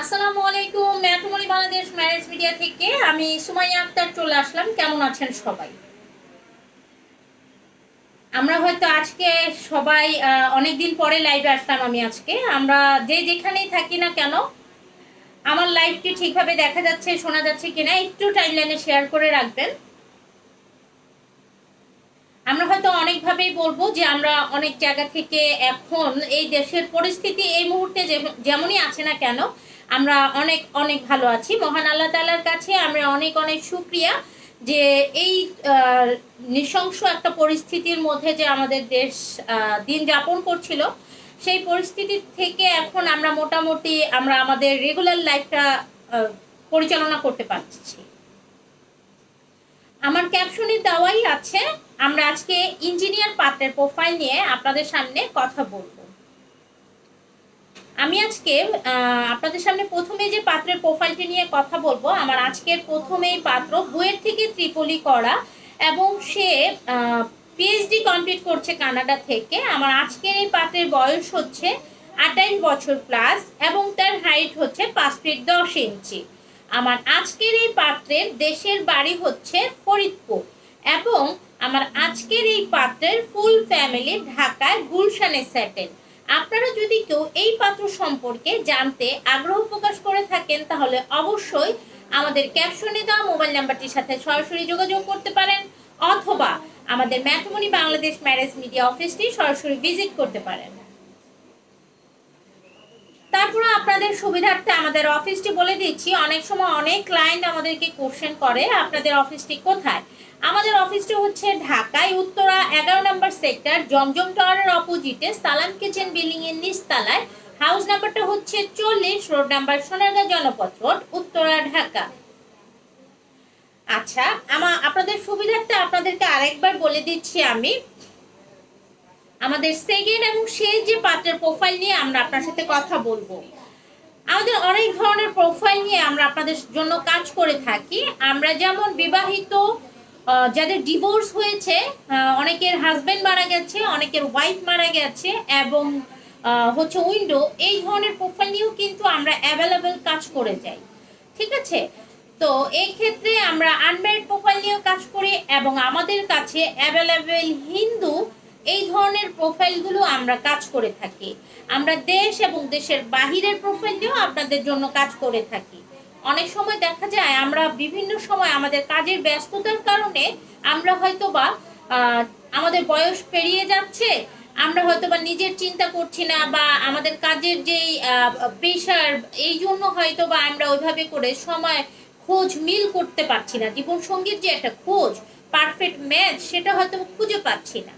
আসসালামু আলাইকুম matrimony Bangladesh marriage media থেকে আমি সুমাইয়া আক্তার চলে আসলাম। কেমন আছেন সবাই? আমরা হয়তো আজকে সবাই অনেক দিন পরে লাইভে আসলাম আমি আজকে। আমরা যে যেখানেই থাকি না কেন, আমার লাইভটি ঠিকভাবে দেখা যাচ্ছে, শোনা যাচ্ছে কিনা একটু টাইমলাইনে শেয়ার করে রাখবেন। আমরা হয়তো অনেকভাবেই বলব যে আমরা অনেক জায়গা থেকে এখন এই দেশের পরিস্থিতি এই মুহূর্তে যেমনই আছে না কেন আমরা অনেক অনেক ভালো আছি। মহান আল্লাহ তালার কাছে আমরা অনেক অনেক সুক্রিয়া যে এই নৃশংস একটা পরিস্থিতির মধ্যে যে আমাদের দেশ দিন যাপন করছিল, সেই পরিস্থিতি থেকে এখন আমরা মোটামুটি আমরা আমাদের রেগুলার লাইফটা পরিচালনা করতে পারছি। আমার ক্যাপশনে দেওয়াই আছে, আমরা আজকে ইঞ্জিনিয়ার পাত্রের প্রোফাইল নিয়ে আপনাদের সামনে কথা বলব। আমি আজকে আপনাদের সামনে প্রথমে যে পাত্রের প্রোফাইলটি নিয়ে কথা বলব, আমার আজকের প্রথমেই পাত্র বুয়েট থেকে ত্রিপলি করা এবং সে পিএইচডি কমপ্লিট করছে কানাডা থেকে। আমার আজকের এই পাত্রের বয়স হচ্ছে আঠাইশ বছর প্লাস এবং তার হাইট হচ্ছে পাঁচ ফিট দশ ইঞ্চি আমার আজকের এই পাত্রের দেশের বাড়ি হচ্ছে ফরিদপুর এবং আমার আজকের এই পাত্রের ফুল ফ্যামিলি ঢাকায় গুলশানে সেটেল আপনারা যদি কেউ এই পাত্র সম্পর্কে জানতে আগ্রহ প্রকাশ করে থাকেন, তাহলে অবশ্যই আমাদের ক্যাপশনে দেওয়া মোবাইল নাম্বারটির সাথে সরাসরি যোগাযোগ করতে পারেন, অথবা আমাদের ম্যাথমনি বাংলাদেশ ম্যারেজ মিডিয়া অফিসটি সরাসরি ভিজিট করতে পারেন। তারপরে আপনাদের সুবিধার্থে আমাদের অফিসটি বলে দিচ্ছি, অনেক সময় অনেক ক্লায়েন্ট আমাদেরকে কোশ্চেন করে, আপনাদের অফিসটি কোথায়? আমাদের অফিসটি হচ্ছে ঢাকায়, উত্তরা, এগারো নম্বর সেক্টর জমজম টাওয়ারের অপোজিটে সালাম কিচেন বিল্ডিং এর নিচতলায়। হাউস নাম্বারটা হচ্ছে চল্লিশ road number Sonargaon Janapath road Uttara, Dhaka. আচ্ছা আমা আপনাদের সুবিধার্থে আপনাদেরকে আরেকবার বলে দিচ্ছি আমি। আমাদের সেকেন্ড এবং শেষ যে পাত্রের প্রোফাইল নিয়ে আমরা আপনার সাথে কথা বলব। আমাদের অনেক ধরনের প্রোফাইল নিয়ে আমরা আপনাদের জন্য কাজ করে থাকি। আমরা যেমন বিবাহিত যাদের ডিভোর্স হয়েছে অনেকের হাজব্যান্ড মারা গেছে, অনেকের ওয়াইফ মারা গেছে এবং হচ্ছে উইন্ডো এই ধরনের প্রোফাইল নিয়েও কিন্তু আমরা অ্যাভেলেবেল কাজ করে যাই। ঠিক আছে? তো এই ক্ষেত্রে আমরা আনম্যারিড প্রোফাইল নিয়েও কাজ করি এবং আমাদের কাছে অ্যাভেলেবেল হিন্দু এই ধরনের প্রোফাইলগুলো আমরা কাজ করে থাকি। আমরা দেশ এবং দেশের বাহিরের প্রোফাইল নিয়েও আপনাদের জন্য কাজ করে থাকি। অনেক সময় দেখা যায় আমরা বিভিন্ন সময় আমাদের কাজের ব্যস্ততার কারণে আমরা হয়তো বা আমাদের বয়স পেরিয়ে যাচ্ছে, আমরা হয়তো বা নিজের চিন্তা করছি না বা আমাদের কাজের যেই প্রেশার এই জন্য হয়তো বা আমরা ওইভাবে করে সময় খোঁজ মিল করতে পারছি না। জীবন সঙ্গীর যে একটা খোঁজ পারফেক্ট ম্যাচ সেটা হয়তো খুঁজে পাচ্ছি না।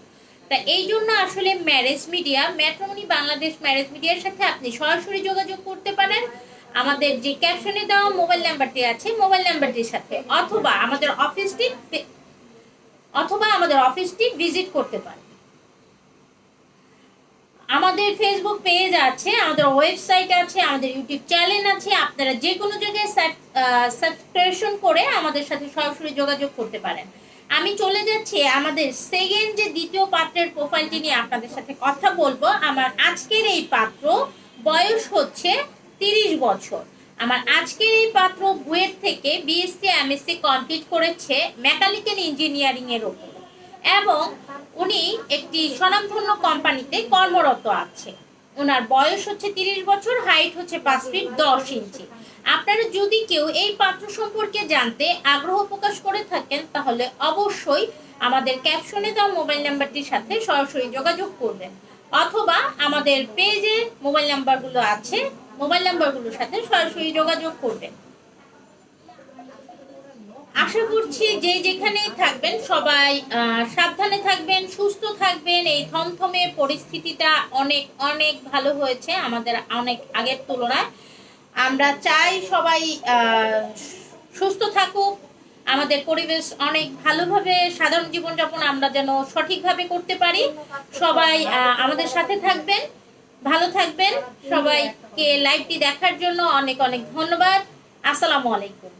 তা এই জন্য আসলে marriage media matrimony Bangladesh marriage মিডিয়ার সাথে আপনি সরাসরি যোগাযোগ করতে পারেন। আমাদের যে ক্যাপশনে দেওয়া মোবাইল নাম্বারটি আছে মোবাইল নাম্বারটির সাথে। অথবা আমাদের অফিসটি অথবা আমাদের অফিসটি ভিজিট করতে পারেন। আমাদের ফেসবুক পেজ আছে, আমাদের ওয়েবসাইট আছে, আমাদের ইউটিউব চ্যানেল আছে। আপনারা যে কোনো জায়গায় সাবস্ক্রিপশন করে আমাদের সাথে সরাসরি যোগাযোগ করতে পারেন। আমি চলে যাচ্ছি আমাদের সেকেন্ড যে দ্বিতীয় পাত্রের প্রোফাইলটি নিয়ে আপনাদের সাথে কথা বলব। আমার আজকের এই পাত্র বয়স হচ্ছে তিরিশ বছর। আমার আজকের এই পাত্র বুয়েট থেকে বিএসসি এমএসসি কমপ্লিট করেছে মেকানিক্যাল ইঞ্জিনিয়ারিংয়ের ওপর। এবং উনি একটি স্বনামধন্য কোম্পানিতে কর্মরত আছে ওনার বয়স হচ্ছে তিরিশ বছর হাইট হচ্ছে পাঁচ ফিট দশ ইঞ্চি। আপনারা যদি কেউ এই পাত্র সম্পর্কে জানতে আগ্রহ প্রকাশ করে থাকেন, তাহলে অবশ্যই আমাদের ক্যাপশনে দেওয়া মোবাইল নাম্বারটির সাথে সরাসরি যোগাযোগ করবেন। অথবা আমাদের পেজে মোবাইল নাম্বারগুলো আছে মোবাইল নাম্বারগুলোর সাথে সরাসরি যোগাযোগ করবেন। আশা করছি যে যেখানেই থাকবেন সবাই সাবধানে থাকবেন, সুস্থ থাকবেন। এই থমথমে পরিস্থিতিটা অনেক অনেক ভালো হয়েছে আমাদের অনেক আগের তুলনায়। আমরা চাই সবাই সুস্থ থাকুক। আমাদের পরিবেশ অনেক ভালোভাবে সাধারণ জীবনযাপন আমরা যেন সঠিকভাবে করতে পারি। সবাই আমাদের সাথে থাকবেন, ভালো থাকবেন। সবাইকে লাইভটি দেখার জন্য অনেক অনেক ধন্যবাদ। আসসালামু আলাইকুম।